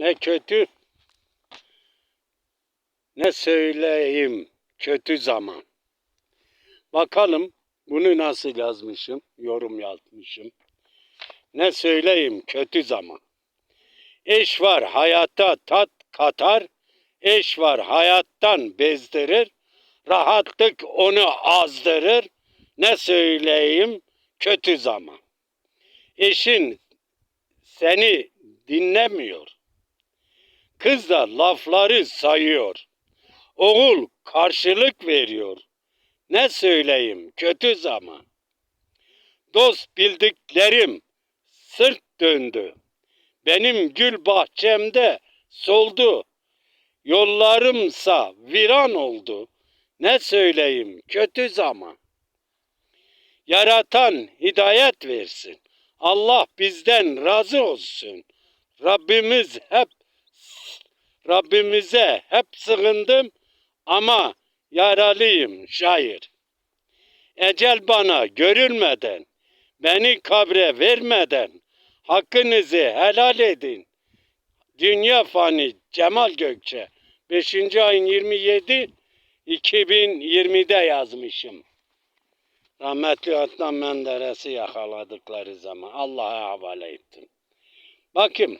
ne kötü ne söyleyeyim kötü zaman. Bakalım bunu nasıl yazmışım, yorum yazmışım. Ne söyleyeyim kötü zaman. Eş var hayata tat katar, eş var hayattan bezdirir, rahatlık onu azdırır. Ne söyleyeyim kötü zaman. Eşin seni dinlemiyor. Kız da lafları sayıyor. Oğul karşılık veriyor. Ne söyleyeyim kötü zaman. Dost bildiklerim sırt döndü. Benim gül bahçemde soldu. Yollarımsa viran oldu. Ne söyleyeyim kötü zaman. Yaratan hidayet versin. Allah bizden razı olsun. Rabbimiz hep Rabbimize hep sığındım ama yaralıyım şair. Ecel bana görülmeden, beni kabre vermeden hakkınızı helal edin. Dünya fani Cemal Gökçe 5. ayın 27 2020'de yazmışım. Rahmetli Adnan Menderes'i yakaladıkları zaman Allah'a havale ettim. Bakın